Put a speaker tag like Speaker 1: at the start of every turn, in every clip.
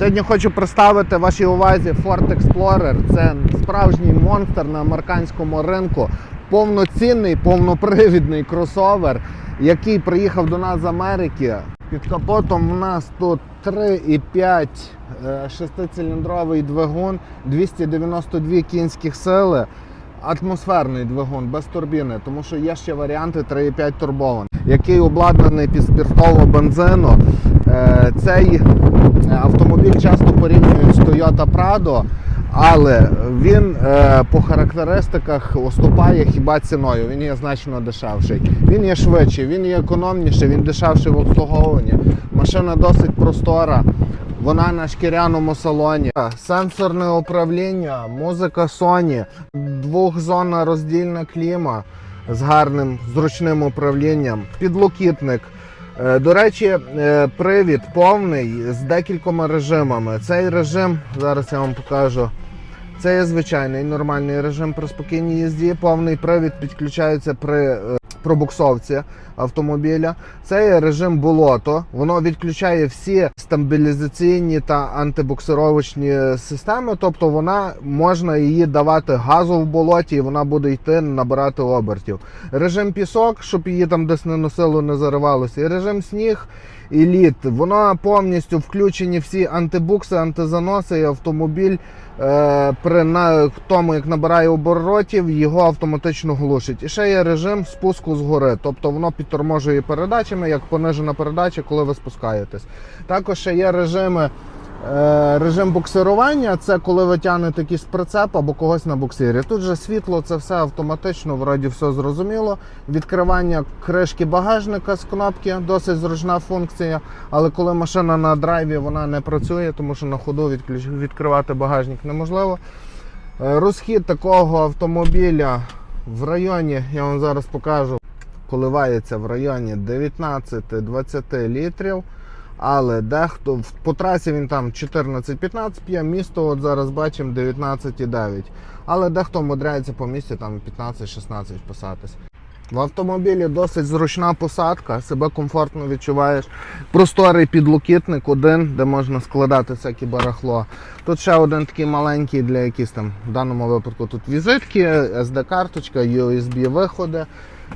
Speaker 1: Сьогодні хочу представити вашій увазі Ford Explorer. Це справжній монстр на американському ринку. Повноцінний, повнопривідний кросовер, який приїхав до нас з Америки. Під капотом у нас тут 3,5 е, шестициліндровий двигун, 292 кінських сили. Атмосферний двигун без турбіни, тому що є ще варіанти 3,5 турбований, який обладнаний під спиртового бензину. Е, Цей автомобіль часто порівнюють з Toyota Prado, але він е, по характеристиках уступає хіба ціною. Він є значно дешевший. Він є швидший, він є економніший, він дешевший в обслуговуванні. Машина досить простора. Вона на шкіряному салоні. Сенсорне управління, музика Sony, двохзонна роздільна кліма з гарним зручним управлінням, підлокітник. Е, До речі, е, привід повний з декількома режимами. Цей режим, зараз я вам покажу. Це є звичайний нормальний режим при спокійній їзді. Повний привід підключається при е, пробуксовці автомобіля. Це є режим болото. Воно відключає всі стабілізаційні та антибуксировочні системи. Тобто вона можна її давати газу в болоті, і вона буде йти набирати обертів. Режим пісок, щоб її там десь не носило, не заривалося. І режим сніг і лід. Воно повністю включені всі антибукси, антизаноси, і автомобіль е, при тому, як набирає оборотів, його автоматично глушить. І ще є режим спуску згори, тобто воно підторможує передачами, як понижена передача, коли ви спускаєтесь. Також ще є режими. Е, Режим буксирування це коли ви тягнете якийсь прицеп або когось на буксирі. Тут же світло, це все автоматично, вроді все зрозуміло. Відкривання кришки багажника з кнопки досить зручна функція. Але коли машина на драйві вона не працює, тому що на ходу відкривати багажник неможливо. Е, Розхід такого автомобіля в районі, я вам зараз покажу, коливається в районі 19-20 літрів. Але дехто по трасі він там 14-15 п'є, місто от зараз бачимо 19,9. Але дехто мудряється по місті там 15-16 посадитись. В автомобілі досить зручна посадка, себе комфортно відчуваєш. Просторий підлокітник один, де можна складати всяке барахло. Тут ще один такий маленький для якісь там, в даному випадку тут візитки, SD-карточка, USB-виходи.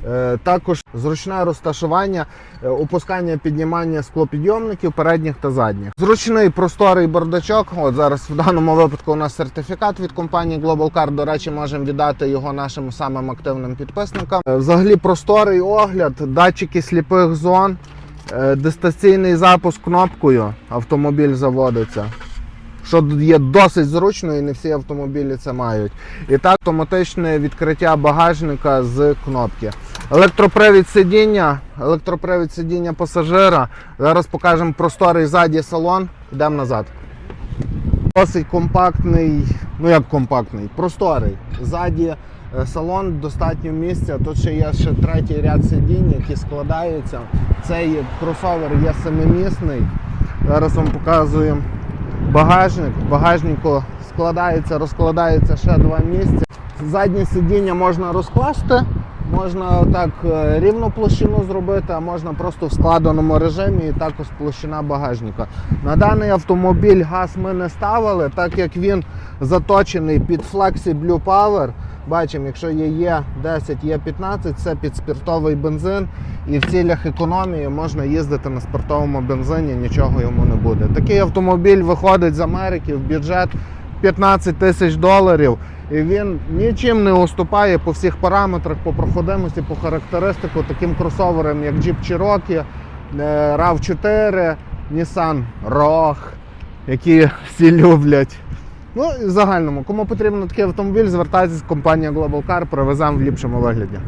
Speaker 1: Е, Також зручне розташування, е, опускання, піднімання склопідйомників передніх та задніх. Зручний просторий бардачок. От зараз в даному випадку у нас сертифікат від компанії Global Car. До речі, можемо віддати його нашим самим активним підписникам. Е, Взагалі просторий огляд, датчики сліпих зон, дистанційний запуск кнопкою. Автомобіль заводиться що є досить зручно і не всі автомобілі це мають. І так автоматичне відкриття багажника з кнопки. Електропривід сидіння, електропривід сидіння пасажира. Зараз покажемо просторий ззаді салон. Йдемо назад. Досить компактний, ну як компактний, просторий. Ззаді е, салон, достатньо місця. Тут ще є ще третій ряд сидінь, які складаються. Цей кросовер є семимісний. Зараз вам показуємо багажник. В багажнику складається, розкладається ще два місця. Заднє сидіння можна розкласти, можна так е, рівну площину зробити, а можна просто в складеному режимі і також площина багажника. На даний автомобіль газ ми не ставили, так як він заточений під Flexi Blue Power. Бачимо, якщо є Є10, Є15, це під спиртовий бензин. І в цілях економії можна їздити на спиртовому бензині, нічого йому не буде. Такий автомобіль виходить з Америки в бюджет 15 тисяч доларів. І він нічим не уступає по всіх параметрах, по проходимості, по характеристику таким кросоверам, як Jeep Cherokee, е, RAV4, Nissan Rogue, які всі люблять. Ну і в загальному, кому потрібен такий автомобіль, звертайтеся з компанія Global Car, привеземо в ліпшому вигляді.